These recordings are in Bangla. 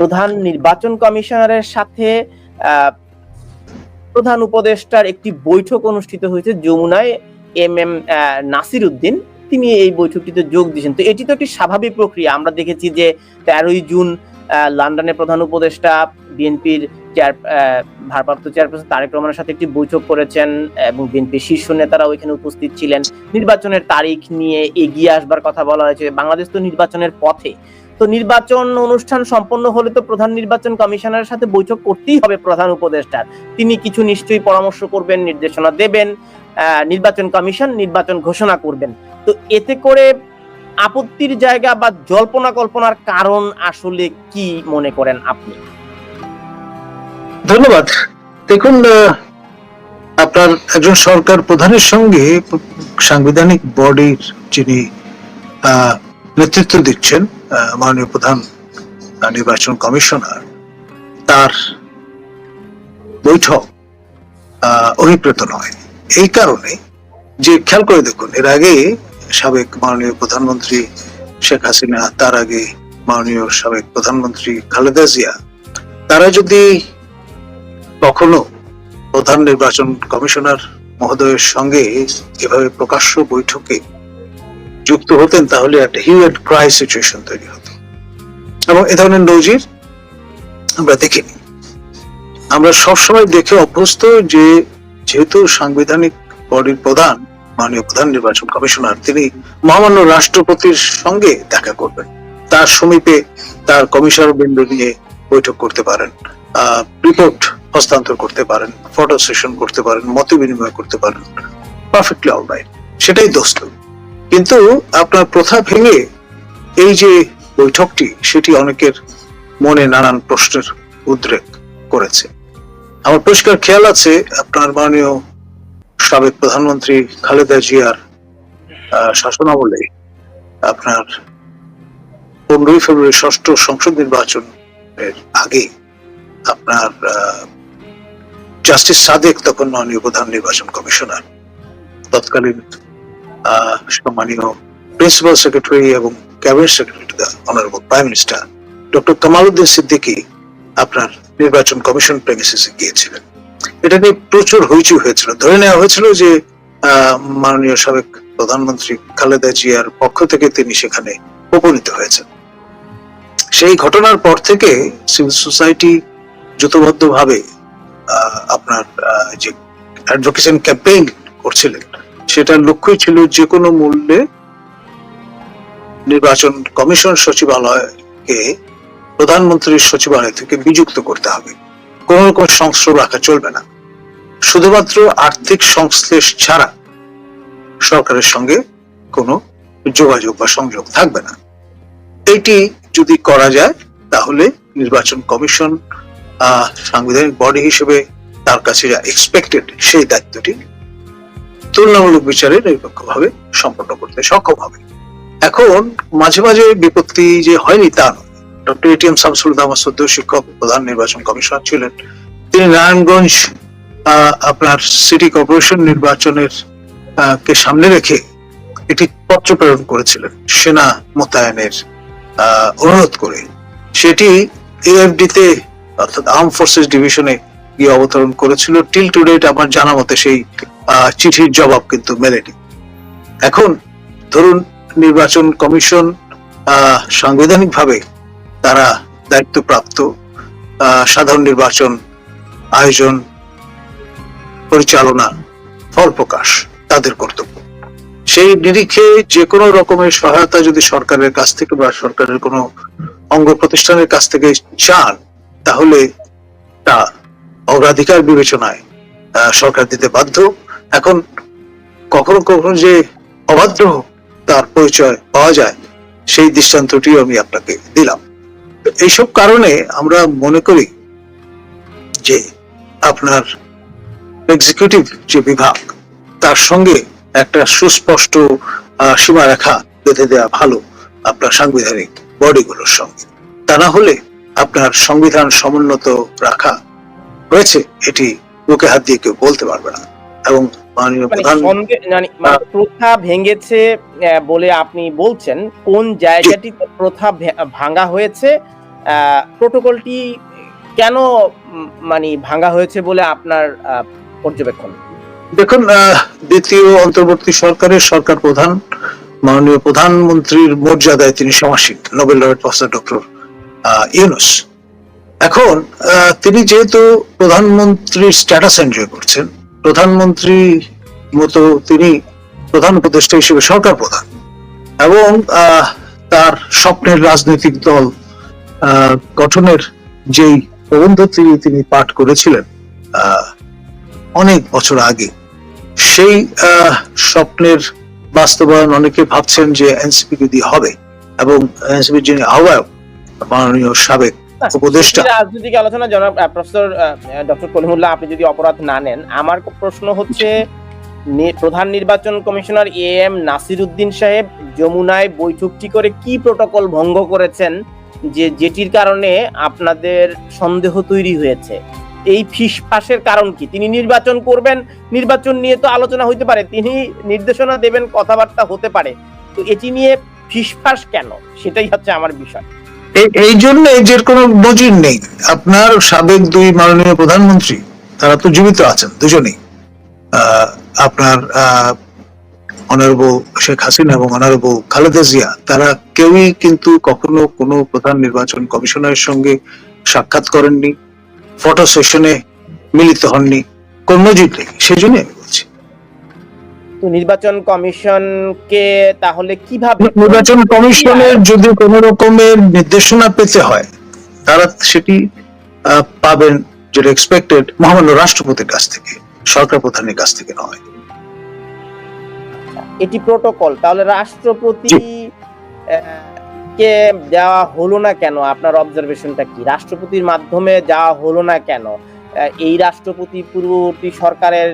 প্রধান নির্বাচন কমিশনারের সাথে প্রধান উপদেষ্টার একটি বৈঠক অনুষ্ঠিত হয়েছে যমুনায় এম এম নাসির উদ্দিন। তিনি এই বৈঠকটিতে যোগ দিয়েছেন। তো এটি তো একটি স্বাভাবিক প্রক্রিয়া। আমরা দেখেছি যে তেরোই জুন আহ, লন্ডনে প্রধান উপদেষ্টা বিএনপির চেয়ার ভারপ্রাপ্ত চেয়ারপারসন তারেক রহমানের সাথে একটি বৈঠক করেছেন এবং বিএনপির শীর্ষ নেতারা ওইখানে উপস্থিত ছিলেন। নির্বাচনের তারিখ নিয়ে এগিয়ে আসবার কথা বলা হয়েছে। বাংলাদেশ তো নির্বাচনের পথে। তো নির্বাচন অনুষ্ঠান সম্পন্ন হলে তো প্রধান নির্বাচন কমিশনারের সাথে বৈঠক করতেই হবে প্রধান উপদেষ্টার। তিনি কিছু নিশ্চয়ই পরামর্শ করবেন, নির্দেশনা দেবেন নির্বাচন কমিশন নির্বাচন ঘোষণা করবেন। তো এতে করে আপত্তির জায়গা বা জল্পনা কল্পনার কারণ আসলে কি মনে করেন আপনি? ধন্যবাদ। দেখুন আপনার একজন সরকার প্রধানের সঙ্গে সাংবিধানিক বডির যিনি নেতৃত্ব দিচ্ছেন মাননীয় প্রধান নির্বাচন কমিশনার। তার বৈঠক অভিপ্রেত নয়। এই কারণে যে খেয়াল করে দেখুন, এর আগে সাবেক মাননীয় প্রধানমন্ত্রী শেখ হাসিনা, তার আগে মাননীয় সাবেক প্রধানমন্ত্রী খালেদা জিয়া, তারা যদি কখনো প্রধান নির্বাচন কমিশনার মহোদয়ের সঙ্গে এভাবে প্রকাশ্য বৈঠকে যুক্ত হতেন, তাহলে একটা হিউ অ্যান্ড ক্রাই সিচুয়েশন তৈরি হতো। এবং এ ধরনের নজির আমরা দেখিনি। আমরা সবসময় দেখে অভ্যস্ত যে, যেহেতু সাংবিধানিক বডির প্রধান, মাননীয় প্রধান নির্বাচন কমিশনার, তিনি মহামান্য রাষ্ট্রপতির সঙ্গে দেখা করবেন। তার সমীপে তার কমিশনার বৃন্দ নিয়ে বৈঠক করতে পারেন রিপোর্ট হস্তান্তর করতে পারেন ফটো সেশন করতে পারেন, মত বিনিময় করতে পারেন। পারফেক্টলি অলরাইট সেটাই দোস্ত কিন্তু আপনার প্রথা ভেঙে এই যে বৈঠকটি, সেটি অনেকের মনে নানান প্রশ্নের উদ্রেক করেছে। আমার পরিষ্কার খেয়াল আছে, আপনার মাননীয় সাবেক প্রধানমন্ত্রী খালেদা জিয়ার শাসনামলে আপনার পনেরোই ফেব্রুয়ারি ষষ্ঠ সংসদ নির্বাচন এর আগে আপনার জাস্টিস সাদেক, তখন মাননীয় প্রধান নির্বাচন কমিশনার, তৎকালীন সম্মানীয় প্রিন্সিপাল সেক্রেটারি এবং cabinet secretary honourable prime minister doctor আপনার নির্বাচন কমিশন প্রেমিসিসে গিয়েছিলেন। এটা নিয়ে প্রচুর হইচই হয়েছিল। ধরে নেওয়া হয়েছিল যে মাননীয় সাবেক প্রধানমন্ত্রী খালেদা জিয়ার পক্ষ থেকে তিনি সেখানে উপনীত হয়েছেন। সেই ঘটনার পর থেকে সিভিল সোসাইটি জোটবদ্ধভাবে আহ, আপনার যে অ্যাডভোকেশন ক্যাম্পেইন করছিলেন সেটার লক্ষ্যই ছিল যে কোনো মূল্যে নির্বাচন কমিশন সচিবালয়কে, প্রধানমন্ত্রীর সচিবালয় থেকে বিযুক্ত করতে হবে। কোন রকম সংস্রব রাখা চলবে না। শুধুমাত্র আর্থিক সংশ্লেষ ছাড়া সরকারের সঙ্গে কোনো যোগাযোগ বা সংযোগ থাকবে না। এটি যদি করা যায়, তাহলে নির্বাচন কমিশন সাংবিধানিক বডি হিসেবে তার কাছে যা এক্সপেক্টেড সেই দায়িত্বটি তুলনামূলক বিচারে নিরপেক্ষভাবে সম্পন্ন করতে সক্ষম হবে। এখন মাঝে মাঝে বিপত্তি যে হয়নি তা নয়। ডক্টর শামসুল দামা সদ্য শিক্ষক প্রধান নির্বাচন কমিশনার ছিলেন। তিনি নারায়ণগঞ্জ আপনার সিটি কর্পোরেশন নির্বাচনের কে সামনে রেখে একটি পত্র প্রেরণ করেছিলেন, সেনা মোতায়েনের অনুরোধ করে। সেটি এএফডি তে, অর্থাৎ আর্ম ফোর্সেস ডিভিশনে গিয়ে অবতরণ করেছিল। টিল টু ডেট আমার জানা মতে সেই চিঠির জবাব কিন্তু মেলেনি। এখন ধরুন নির্বাচন কমিশন সাংবিধানিক ভাবে তারা দায়িত্বপ্রাপ্ত সাধারণ নির্বাচন আয়োজন পরিচালনা ফল প্রকাশ তাদের কর্তব্য। সেই নিরিখে যে কোনো রকমের সহায়তা যদি সরকারের কাছ থেকে বা সরকারের কোনো অঙ্গ প্রতিষ্ঠানের কাছ থেকে চান, তাহলে তা অগ্রাধিকার বিবেচনায় সরকার দিতে বাধ্য। এখন কখনো কখনো যে অবাধ্য তার পরিচয় পাওয়া যায়, সেই দৃষ্টান্তটি আমি আপনাকে দিলাম। এইসব কারণে আমরা মনে করি যে আপনার এক্সিকিউটিভ যে বিভাগ, তার সঙ্গে একটা সুস্পষ্ট সীমারেখা বেঁধে দেওয়া ভালো আপনার সাংবিধানিক বডিগুলোর সঙ্গে। তা না হলে আপনার সংবিধান সমুন্নত রাখা হয়েছে এটি বুকে হাত দিয়ে কেউ বলতে পারবে না। এবং মাননীয় মানে প্রধান মানে মানে প্রথা ভেঙেছে বলে আপনি বলছেন কোন জায়গাটিতে প্রথা ভে- ভাঙা হয়েছে প্রোটোকলটি কেন মানে ভাঙা হয়েছে বলে আপনার পর্যবেক্ষণ? দেখুন দ্বিতীয় অন্তর্বর্তী সরকারের সরকার প্রধান মাননীয় প্রধানমন্ত্রীর মর্যাদায় তিনি সমাসীন Nobel laureate professor doctor Yunus. এখন তিনি যেহেতু প্রধানমন্ত্রীর স্ট্যাটাস এনজয় করছেন প্রধানমন্ত্রী মতো তিনি প্রধান উপদেষ্টা হিসেবে সরকার প্রধান, এবং তার স্বপ্নের রাজনৈতিক দল গঠনের যেই প্রবন্ধ তিনি তিনি পাঠ করেছিলেন অনেক বছর আগে, সেই স্বপ্নের বাস্তবায়ন অনেকে ভাবছেন যে এনসিপি যদি হবে, এবং এনসিপির যিনি আহ্বায়ক, মাননীয় সাবেক রাজনৈতিক আলোচনা, জনাব প্রফেসর ডক্টর কলিমুল্লাহ আপনি যদি অপরাধ না নেন, আমার প্রশ্ন হচ্ছে প্রধান নির্বাচন commissioner A M Nasir Uddin সাহেব যমুনায় বৈঠকটি করে, কি প্রোটোকল ভঙ্গ করেছেন, যে, যেটির কারণে আপনাদের সন্দেহ তৈরি হয়েছে? এই ফিসফাসের কারণ কি? তিনি নির্বাচন করবেন, নির্বাচন নিয়ে তো আলোচনা হইতে পারে, তিনি নির্দেশনা দেবেন, কথাবার্তা হতে পারে। তো এটি নিয়ে ফিসফাস কেন? সেটাই হচ্ছে আমার বিষয়। এই- জন্য যে কোনো নজির নেই। আপনার সাবেক দুই মাননীয় প্রধানমন্ত্রী, তারা তো জীবিত আছেন, দুজনেই। আপনার অনারেবল শেখ হাসিনা এবং অনারেবল খালেদা জিয়া, তারা কেউই কিন্তু কখনো কোনো প্রধান নির্বাচন কমিশনারের সঙ্গে সাক্ষাৎ করেননি, ফটো সেশনে মিলিত হননি, কোন নজির নেই। সেই বলছি তো নির্বাচন কমিশনকে তাহলে কীভাবে নির্বাচন কমিশনের যদি কোন রকমের নির্দেশনা পেতে হয় তারা সেটি পাবেন যেটা এক্সপেক্টেড মহামান্য রাষ্ট্রপতির কাছ থেকে সরকার প্রধানের কাছ থেকে নয়। এটি প্রোটোকল তাহলে রাষ্ট্রপতি কে দেওয়া হলো না কেন? আপনার অবজারভেশনটা কি? রাষ্ট্রপতির মাধ্যমে যাওয়া হলো না কেন? এই রাষ্ট্রপতি পূর্ববর্তী সরকারের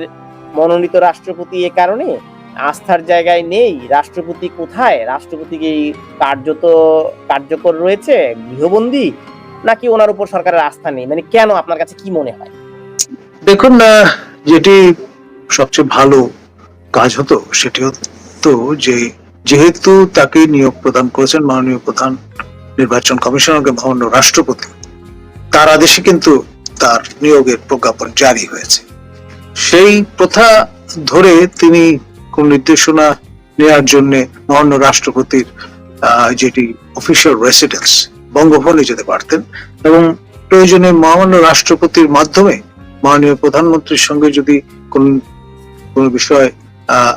মনোনীত রাষ্ট্রপতি এ কারণে আস্থার জায়গায় নেই। রাষ্ট্রপতি কোথায়? রাষ্ট্রপতি কি কার্যত কার্যকর রয়েছে? গৃহবন্দী? নাকি ওনার উপর সরকারের আস্থা নেই? মানে কেন আপনার কাছে কি মনে হয়? দেখুন আহ, যেটি সবচেয়ে ভালো কাজ হতো সেটি হতো যে যেহেতু তাকে নিয়োগ প্রদান করেছেন মাননীয় প্রধান নির্বাচন কমিশনারকে মহামান্য রাষ্ট্রপতি তার আদেশে কিন্তু তার নিয়োগের প্রজ্ঞাপন জারি হয়েছে। সেই প্রথা ধরে তিনি কোন নির্দেশনা নেওয়ার জন্য মহামান্য রাষ্ট্রপতির যেটি অফিসিয়াল রেসিডেন্স বঙ্গভবনে যেতে পারতেন এবং প্রয়োজনে মহামান্য রাষ্ট্রপতির মাধ্যমে মাননীয় প্রধানমন্ত্রীর সঙ্গে যদি কোন কোন বিষয়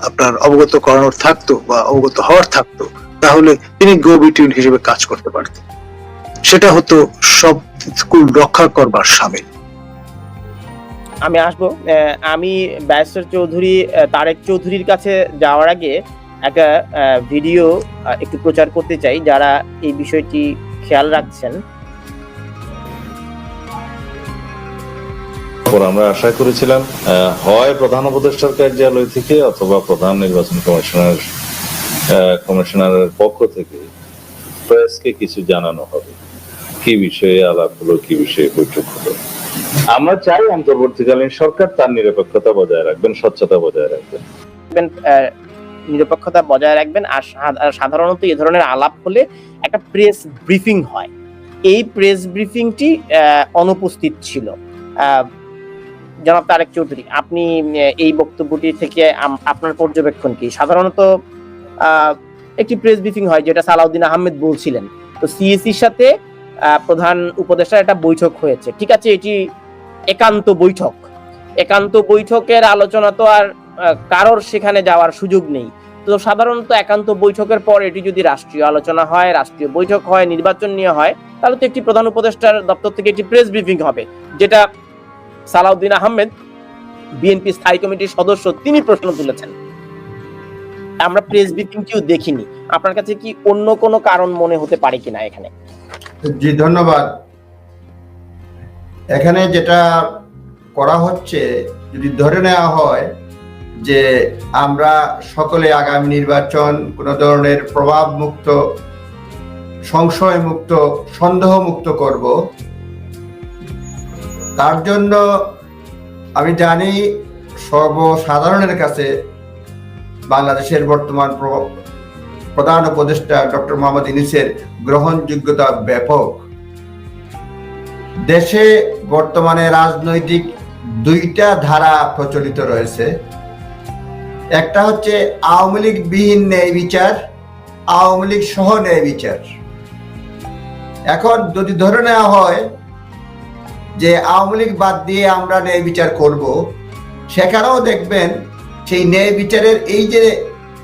আপনার অবগত করানোর থাকতো বা অবগত হওয়ার থাকতো, তাহলে তিনি গো বিটুইন হিসেবে কাজ করতে পারতেন। সেটা হতো সব স্কুল রক্ষা করবার সামিল। আমি আসব। আমি ব্যারিস্টার চৌধুরী তারেক চৌধুরীর কাছে যাওয়ার আগে একটা ভিডিও একটু প্রচার করতে চাই যারা এই বিষয়টি খেয়াল রাখছেন। আমরা আশা করেছিলাম হয় প্রধান উপদেষ্টার কার্যালয় থেকে অথবা প্রধান নির্বাচন কমিশনার কমিশনারের পক্ষ থেকে প্রেসকে কিছু জানানো হবে। কি বিষয়ে আলাপ হলো কি বিষয়ে বৈঠক হলো? আমরা চাই অন্তর্বর্তীকালীন সরকার তার নিরপেক্ষতা বজায় রাখবেন স্বচ্ছতা বজায় রাখবেন। নিরপেক্ষতা বজায় রাখবেন আর সাধারণত এই ধরনের আলাপ হলে একটা প্রেস ব্রিফিং হয়। এই প্রেস ব্রিফিংটি অনুপস্থিত ছিল। জনাব তারেক চৌধুরী আপনি এই বক্তব্যটি থেকে আপনার পর্যবেক্ষণ কি? সাধারণত একটি প্রেস ব্রিফিং হয় যেটা সালাউদ্দিন আহমেদ বলছিলেন। তো সিএসির সাথে আহ, প্রধান উপদেষ্টার একটা বৈঠক হয়েছে। ঠিক আছে, এটি একান্ত বৈঠক। একান্ত বৈঠকের আলোচনা তো আর কারোর সেখানে যাওয়ার সুযোগ নেই। তো সাধারণত একান্ত বৈঠকের পর এটি যদি রাষ্ট্রীয় আলোচনা হয়, রাষ্ট্রীয় বৈঠক হয়, নির্বাচন নিয়ে হয়, তাহলে তো একটি প্রধান উপদেষ্টার দপ্তর থেকে একটি প্রেস ব্রিফিং হবে, যেটা সালাউদ্দিন আহমেদ, বিএনপি স্থায়ী কমিটির সদস্য, তিনি প্রশ্ন তুলেছেন। আমরা প্রেস ব্রিফিংটিও দেখিনি। আপনার কাছে কি অন্য কোনো কারণ মনে হতে পারে কিনা এখানে? জি, ধন্যবাদ। এখানে যেটা করা হচ্ছে, যদি ধরে নেওয়া হয় যে আমরা সকলে আগামী নির্বাচন, কোনো ধরনের প্রভাব মুক্ত সংশয় মুক্ত সন্দেহ মুক্ত করব, তার জন্য আমি জানি সর্বসাধারণের কাছে বাংলাদেশের বর্তমান প্রধান উপদেষ্টা ডক্টর মোহাম্মদ ইনিসের গ্রহণযোগ্যতা ব্যাপক। দেশে বর্তমানে রাজনৈতিক দুইটা ধারা প্রচলিত রয়েছে। একটা হচ্ছে আওয়ামী লীগ বিহীন ন্যায় বিচার, আওয়ামী লীগ সহ ন্যায় বিচার। এখন যদি ধরে নেওয়া হয় যে আওয়ামী লীগ বাদ দিয়ে আমরা ন্যায় বিচার করব, সেখানেও দেখবেন সেই ন্যায় বিচারের এই যে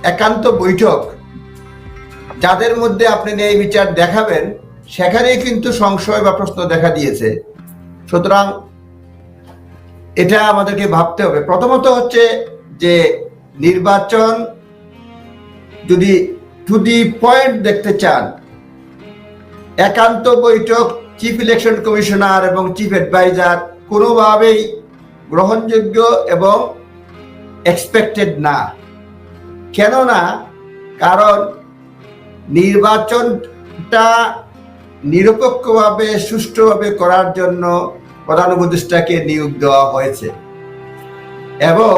একান্ত বৈঠক যাদের মধ্যে আপনি ন্যায় বিচার দেখাবেন, সেখানেই কিন্তু সংশয় বা প্রশ্ন দেখা দিয়েছে। সুতরাং এটা আমাদেরকে ভাবতে হবে। প্রথমত হচ্ছে যে নির্বাচন যদি টু দি পয়েন্ট দেখতে চান, একান্ত বৈঠক চিফ ইলেকশন কমিশনার এবং চিফ অ্যাডভাইজার কোনোভাবেই গ্রহণযোগ্য এবং এক্সপেক্টেড না। কেননা, কারণ নির্বাচনটা নিরপেক্ষভাবে, সুষ্ঠুভাবে করার জন্য প্রধান উপদেষ্টাকে নিয়োগ দেওয়া হয়েছে। এবং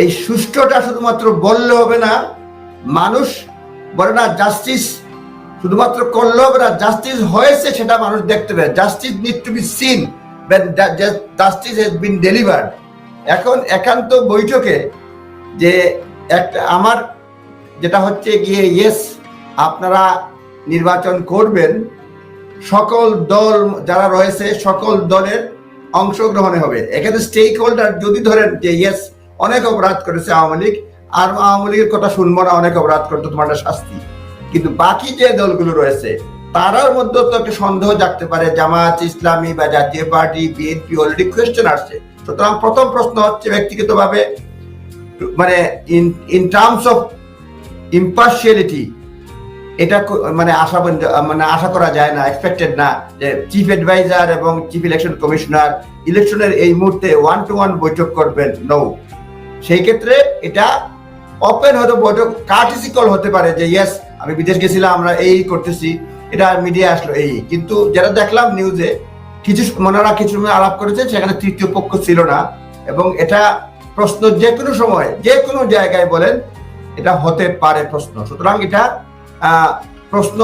এই সুষ্ঠুটা শুধুমাত্র বললে হবে না, মানুষ বলে না, জাস্টিস শুধুমাত্র করলে হবে না, জাস্টিস হয়েছে সেটা মানুষ দেখতে পাবে justice need to be seen justice has been delivered এখন একান্ত বৈঠকে যে একটা, আমার যেটা হচ্ছে গিয়ে ইয়েস আপনারা নির্বাচন করবেন। সকল দল যারা রয়েছে, সকল দলের অংশগ্রহণে হবে। এখানে স্টেক হোল্ডার যদি ধরেন যে ইয়েস অনেক অপরাধ করেছে আওয়ামী লীগ, আর আওয়ামী লীগের কথা শুনব না, অনেক অপরাধ করতো তোমার শাস্তি। কিন্তু বাকি যে দলগুলো রয়েছে, তারার মধ্যে তো একটা সন্দেহ জাগতে পারে, জামাত, ইসলামী বা জাতীয় পার্টি, বিএনপি অলরেডি কোয়েশ্চেন আসছে। সুতরাং প্রথম প্রশ্ন হচ্ছে ব্যক্তিগতভাবে মানে in in terms of impartiality এটা মানে আশা মানে আশা করা যায় না এক্সপেক্টেড না, যে চিফ অ্যাডভাইজার এবং চিফ ইলেকশন কমিশনার ইলেকশনের এই মুহূর্তে ওয়ান টু ওয়ান বৈঠক করবেন নো সেই ক্ষেত্রে এটা ওপেন হয়তো বৈঠক কার্টিসি কল হতে পারে যে ইয়েস আমি বিদেশ গেছিলাম, আমরা এই করতেছি, এটা মিডিয়া আসলো, এই। কিন্তু যেটা দেখলাম নিউজে কিছু মনারা কিছু সময় আলাপ করেছে সেখানে তৃতীয় পক্ষ ছিল না, এবং এটা প্রশ্ন যে কোনো সময়, যে কোনো জায়গায় বলেন এটা হতে পারে প্রশ্ন। সুতরাং এটা প্রশ্ন,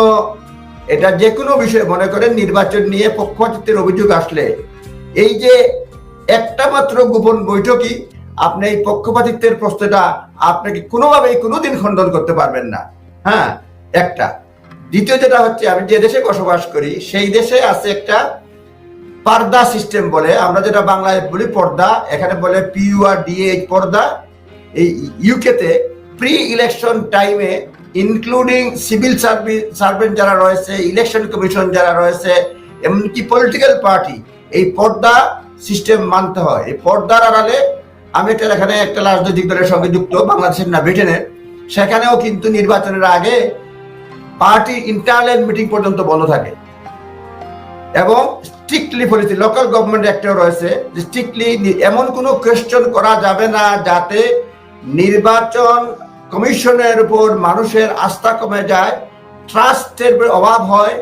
এটা যে কোনো বিষয়ে মনে করেন নির্বাচন নিয়ে পক্ষপাতিত্বের অভিযোগ আসলে, এই যে একটা মাত্র গোপন বৈঠকই আপনি এই পক্ষপাতিত্বের প্রশ্নটা আপনাকে কোনোভাবেই কোনোদিন খণ্ডন করতে পারবেন না। হ্যাঁ একটা। দ্বিতীয় যেটা হচ্ছে, আমি যে দেশে বসবাস করি, সেই দেশে আছে একটা পর্দা সিস্টেম বলে, আমরা যেটা বাংলায় বলি পর্দা, এখানে বলে পিইউআর ডিএইচ পর্দা। এই ইউকেতে প্রি ইলেকশন টাইমে ইনক্লুডিং সিভিল সার্ভিস সার্ভেন্ট যারা রয়েছে ইলেকশন কমিশন যারা রয়েছে, এমনকি পলিটিক্যাল পার্টি এই পর্দা সিস্টেম মানতে হয়। এই পর্দার আড়ালে আমি একটা এখানে একটা রাজনৈতিক দলের সঙ্গে যুক্ত, বাংলাদেশের না, ব্রিটেনের। সেখানেও কিন্তু নির্বাচনের আগে পার্টি ইন্টারনাল মিটিং পর্যন্ত বন্ধ থাকে। এবং স্ট্রিক্টলি পলিসি লোকাল গভর্নমেন্ট একটাও রয়েছে স্ট্রিক্টলি এমন কোনো কোয়েশ্চন করা যাবে না যাতে নির্বাচন কমিশনের উপর মানুষের আস্থা কমে যায় ট্রাস্টের অভাব হয়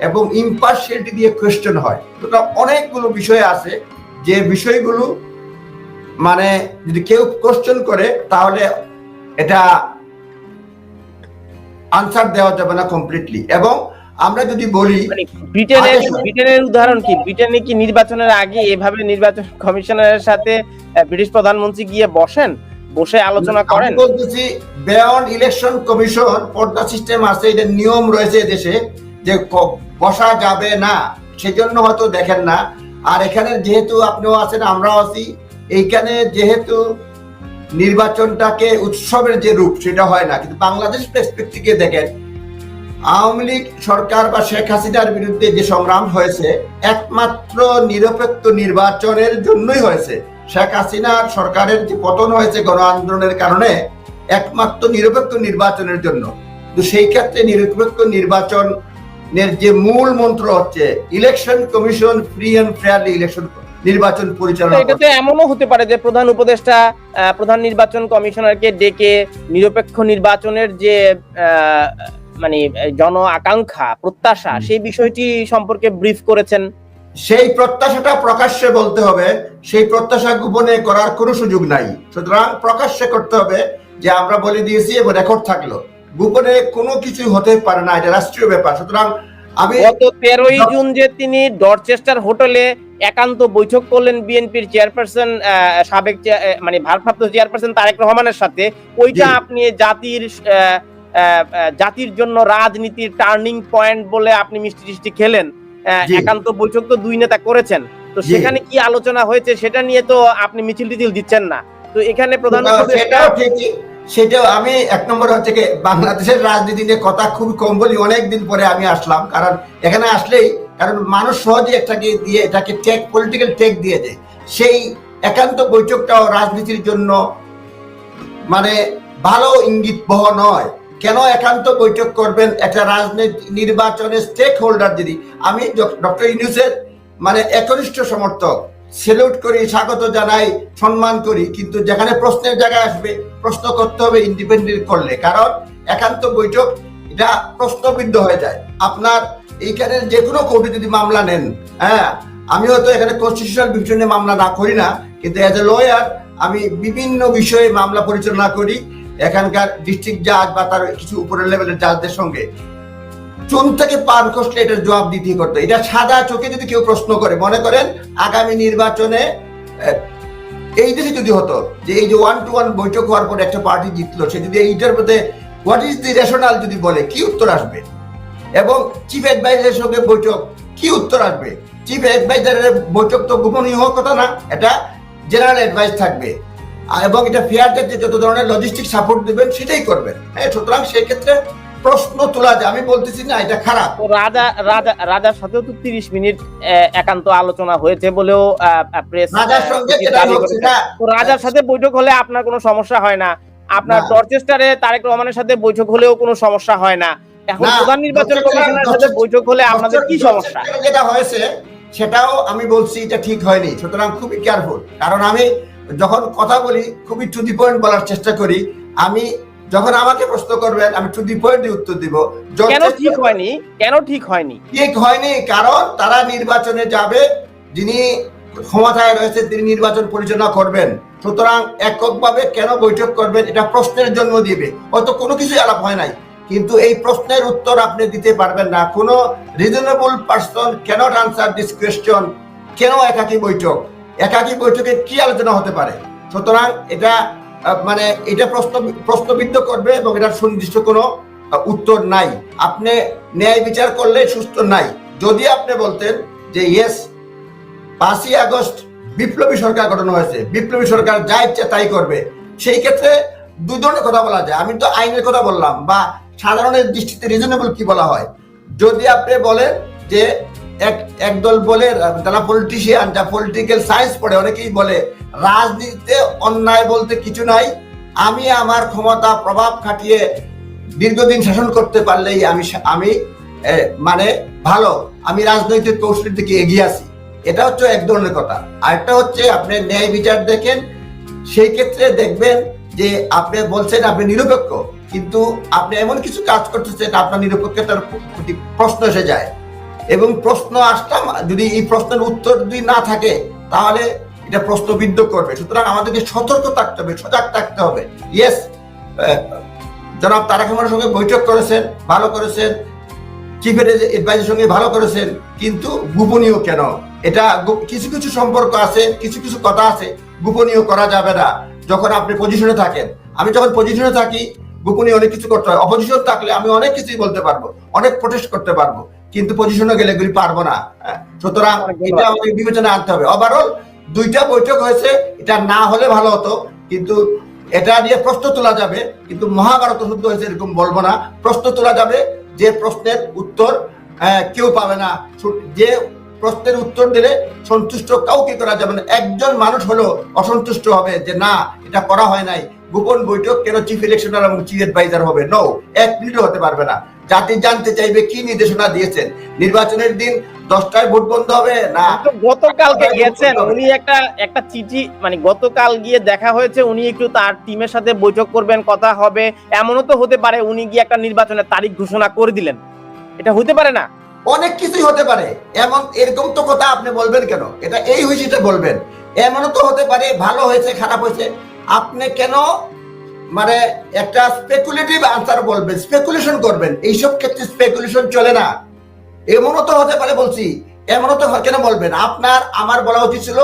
এবং ইম্পার্শিয়ালিটি দিয়ে কোয়েশ্চেন হয়। তো অনেকগুলো বিষয় আছে যে বিষয়গুলো মানে যদি কেউ কোশ্চেন করে তাহলে এটা আনসার দেওয়া যাবে না কমপ্লিটলি এবং আমরা যদি বলি মানে ব্রিটেনের ব্রিটেনের উদাহরণ কি? ব্রিটেনে কি নির্বাচনের আগে এভাবে নির্বাচন কমিশনারের সাথে ব্রিটিশ প্রধানমন্ত্রী গিয়ে বসেন? বসে আলোচনা করেন। বলতেছি বেয়ন্ড ইলেকশন কমিশন পর্দা সিস্টেম আছে এটা নিয়ম রয়েছে দেশে যে বসা যাবে না সেজন্য হয়তো দেখেন না। আর এখানে যেহেতু আপনিও আছেন আমরাও আছি এইখানে যেহেতু নির্বাচনটাকে উৎসবের যে রূপ সেটা হয় না। কিন্তু বাংলাদেশ পেসপেক্টিভে দেখেন আওয়ামী লীগ সরকার বা শেখ হাসিনার বিরুদ্ধে যে সংগ্রাম হয়েছে একমাত্র নিরপেক্ষ নির্বাচনের জন্যই হয়েছে। শেখ হাসিনার সরকারের যে পতন হয়েছে গণ আন্দোলনের কারণে একমাত্র নিরপেক্ষ নির্বাচনের জন্য। তো সেই ক্ষেত্রে নিরপেক্ষ নির্বাচনের যে মূল মন্ত্র হচ্ছে election commission free and fairly election নির্বাচন পরিচালনা এটা তো এমনও হতে পারে যে প্রধান উপদেষ্টা প্রধান নির্বাচন কমিশনারকে ডেকে নিরপেক্ষ নির্বাচনের যে আহ, মানে জন আকাঙ্ক্ষা প্রত্যাশা সেই বিষয়টি সম্পর্কে ব্রিফ করেছেন সেই প্রত্যাশাটা প্রকাশ্যে বলতে হবে সেই প্রত্যাশা গোপনে করার কোনো সুযোগ নাই। সুতরাং প্রকাশ্যে করতে হবে যে আমরা বলে দিয়েছি এবং রেকর্ড থাকল। গোপনে কোনো কিছু হতে পারে না এটা রাষ্ট্রীয় ব্যাপার। সুতরাং আমি গত তেরোই জুন যে তিনি ডরচেস্টার হোটেলে একান্ত বৈঠক করলেন বিএনপির চেয়ারপারসন সাবেক মানে ভারপ্রাপ্ত চেয়ারপারসন তারেক রহমানের সাথে ওইটা আপনি জাতির জাতির জন্য রাজনীতির টার্নিং পয়েন্ট বলে আপনি মিষ্টি টিষ্টি খেলেন। একান্ত বৈঠক তো দুই নেতা করেছেন। তো সেখানে কি আলোচনা হয়েছে সেটা নিয়ে তো আপনি মিছিল টিছিল দিচ্ছেন না। তো এখানে প্রধান সেটাও ঠিকই সেটাও আমি এক নম্বর হচ্ছে কি বাংলাদেশের রাজনীতি নিয়ে কথা খুব কম বলি অনেক দিন পরে আমি আসলাম। কারণ এখানে আসলেই কারণ মানুষ সহজে এটাকে দিয়ে এটাকে টেক পলিটিক্যাল টেক দিয়ে দেয়। সেই একান্ত বৈঠকটাও রাজনীতির জন্য মানে ভালো ইঙ্গিত বহ নয় কেন একান্ত বৈঠক করবেন একটা রাজনীতি নির্বাচনের স্টেক হোল্ডার যদি? আমি ডক্টর ইউনুসের মানে একনিষ্ঠ সমর্থক। সেলুট করি, স্বাগত জানাই, সম্মান করি, কিন্তু যেখানে প্রশ্নের জায়গায় আসবে, প্রশ্ন করতে হবে ইন্ডিপেন্ডেন্ট করলে। কারণ একান্ত বৈঠক, এটা প্রশ্নবিদ্ধ হয়ে যায়। আপনার এইখানে যে কোনো কোর্টে যদি মামলা নেন হ্যাঁ আমি হয়তো এখানে কনস্টিটিউশনাল বিষয়ে মামলা না করি না, কিন্তু অ্যাজ এ লয়ার আমি বিভিন্ন বিষয়ে মামলা পরিচালনা করি। এখানকার ডিস্ট্রিক্ট জাজ বা তার কিছু উপরের লেভেলের জাজদের সঙ্গে চুন থেকে পার কষলে এটার জবাব দিতে করতো। এটা সাদা চোখে যদি কেউ প্রশ্ন করে, মনে করেন আগামী নির্বাচনে এই দেশে যদি হতো যে এই যে ওয়ান টু ওয়ান বৈঠক হওয়ার পর একটা পার্টি জিতলো, সে যদি এইটার মধ্যে হোয়াট ইজ দি রেশনাল যদি বলে, কি উত্তর আসবে? এবং চিফ অ্যাডভাইজারের সঙ্গে বৈঠক, কি উত্তর আসবে? চিফ অ্যাডভাইজারের বৈঠক তো গোপনীয় কথা না, এটা জেনারেল অ্যাডভাইস থাকবে। এবং এটা ফেয়ার যে যত ধরনের লজিস্টিক সাপোর্ট দেবেন সেটাই করবেন। হ্যাঁ সুতরাং সেক্ষেত্রে প্রশ্ন তোলা যায়। আমি বলতেছি না এটা খারাপ। রাজা রাজা রাজার সাথেও তো তিরিশ মিনিট একান্ত আলোচনা হয়েছে বলেও প্রেস রাজার সঙ্গে তো রাজার সাথে বৈঠক হলে আপনার কোনো সমস্যা হয় না। আপনার না। ডরচেস্টারে তারেক রহমানের সাথে বৈঠক হলেও কোনো সমস্যা হয় না। এখন প্রধান নির্বাচন কমিশনের সাথে বৈঠক হলে আপনাদের কি সমস্যা? যেটা হয়েছে সেটাও আমি বলছি এটা ঠিক হয়নি। সুতরাং খুবই কেয়ারফুল কারণ আমি যখন কথা বলি খুবই টু দি পয়েন্ট বলার চেষ্টা করি আমি যখন আমাকে প্রশ্ন করবেন আমি টু দি পয়েন্ট উত্তর দিব। কেন ঠিক হয়নি? কেন ঠিক হয়নি? ঠিক হয়নি কারণ তারা নির্বাচনে যাবে যিনি ক্ষমতায় রয়েছে তিনি নির্বাচন পরিচালনা করবেন। সুতরাং এককভাবে কেন বৈঠক করবেন এটা প্রশ্নের জন্ম দিবে। হয়তো কোনো কিছুই আলাপ হয় নাই। কিন্তু এই প্রশ্নের উত্তর আপনি দিতে পারবেন না। কোনো reasonable person can't answer this question কেন একাকী বৈঠক? একাকী বৈঠকে কি আলোচনা হতে পারে? সুতরাং এটা মানে এটা প্রশ্ন, প্রশ্নবিদ্ধ করবে এবং এটার সুনির্দিষ্ট কোনো উত্তর নাই। আপনি ন্যায় বিচার করলে সুস্থ নাই। যদি আপনি বলতেন যে ইয়েস পাঁচই আগস্ট বিপ্লবী সরকার গঠন হয়েছে, বিপ্লবী সরকার যা ইচ্ছে তাই করবে। সেই ক্ষেত্রে দুই ধরনের কথা বলা যায়। আমি তো আইনের কথা বললাম বা সাধারণের দৃষ্টিতে রিজনেবল কি বলা হয়? যদি আপনি বলেন যে এক একদল বলে, যারা পলিটিশিয়ান যা পলিটিক্যাল সায়েন্স পড়ে, অনেকেই বলে, রাজনীতিতে অন্যায় বলতে কিছু নাই। আমি আমার ক্ষমতা, প্রভাব খাটিয়ে দীর্ঘদিন শাসন করতে পারলেই আমি আমি মানে ভালো। আমি রাজনৈতিক কৌশলের দিকে এগিয়ে আসি এটা হচ্ছে এক ধরনের কথা। আরেকটা হচ্ছে, আপনি ন্যায় বিচার দেখেন, সেই ক্ষেত্রে দেখবেন যে আপনি বলছেন আপনি নিরপেক্ষ, কিন্তু আপনি এমন কিছু কাজ করতেছেন, আপনার নিরপেক্ষতার প্রশ্ন এসে যায়। এবং প্রশ্ন আসলাম যদি এই প্রশ্নের উত্তর যদি না থাকে, তাহলে এটা প্রশ্নবিদ্ধ করবে। সুতরাং আমাদেরকে সতর্ক থাকতে হবে, সজাগ থাকতে হবে। ইয়েস জনাব তারাক রহমানের সঙ্গে বৈঠক করেছেন, ভালো করেছেন চিফ এডভাইসের সঙ্গে ভালো করেছেন, কিন্তু গোপনীয় কেন? এটা কিছু কিছু সম্পর্ক আছে, কিছু কিছু কথা আছে, গোপনীয় করা যাবে না। যখন আপনি পজিশনে থাকেন, আমি যখন পজিশনে থাকি, গোপনীয় অনেক কিছু করতে হয়। অপোজিশন থাকলে আমি অনেক কিছুই বলতে পারব, অনেক প্রোটেস্ট করতে পারব। কিন্তু পজিশনে গেলে এগুলি পারব না। হ্যাঁ, সুতরাং এটা আমাদের বিবেচনা আনতে হবে। ওভারঅল দুইটা বৈঠক হয়েছে এটা না হলে ভালো হতো কিন্তু এটা নিয়ে প্রশ্ন তোলা যাবে কিন্তু মহাভারত শুদ্ধ হয়েছে এরকম বলব না। প্রশ্ন তোলা যাবে যে প্রশ্নের উত্তর আহ, কেউ পাবে না। যে প্রশ্নের উত্তর দিলে সন্তুষ্ট কাউকে করা যাবে না। একজন মানুষ হলো অসন্তুষ্ট হবে যে না এটা করা হয় নাই। গোপন বৈঠক কেন চিফ ইলেকশনার এবং চিফ অ্যাডভাইজার হবে? নো এক মিনিটও হতে পারবে না। জাতি জানতে চাইবে কি নির্দেশনা দিয়েছেন। নির্বাচনের দিন দশটায় ভোট বন্ধ হবে না? গতকালকে গেছেন উনি একটা একটা চিঠি মানে গতকাল গিয়ে দেখা হয়েছে উনি একটু তার টিমের সাথে বৈঠক করবেন কথা হবে। এমনও তো হতে পারে উনি গিয়ে একটা নির্বাচনের তারিখ ঘোষণা করে দিলেন। এটা হতে পারে না? অনেক কিছুই হতে পারে। এমন এরকম তো কথা আপনি বলবেন কেন? এটা এই হয়েছে বলবেন। এমনও তো হতে পারে, ভালো হয়েছে, খারাপ হয়েছে। আপনি কেন মানে একটা স্পেকুলেটিভ আনসার বলবেন স্পেকুলেশন করবেন? এইসব ক্ষেত্রে স্পেকুলেশন চলে না। এমনও তো হতে পারে বলছি, এমনও তো কেন বলবেন? আপনার, আমার বলা উচিত ছিল,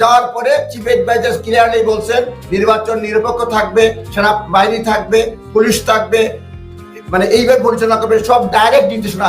যাওয়ার পরে চিফ অ্যাডভাইজার ক্লিয়ারলি বলছেন, নির্বাচন নিরপেক্ষ থাকবে সেনাবাহিনী থাকবে, পুলিশ থাকবে মানে এইভাবে পরিচালনা করবে, সব ডাইরেক্ট নির্দেশনা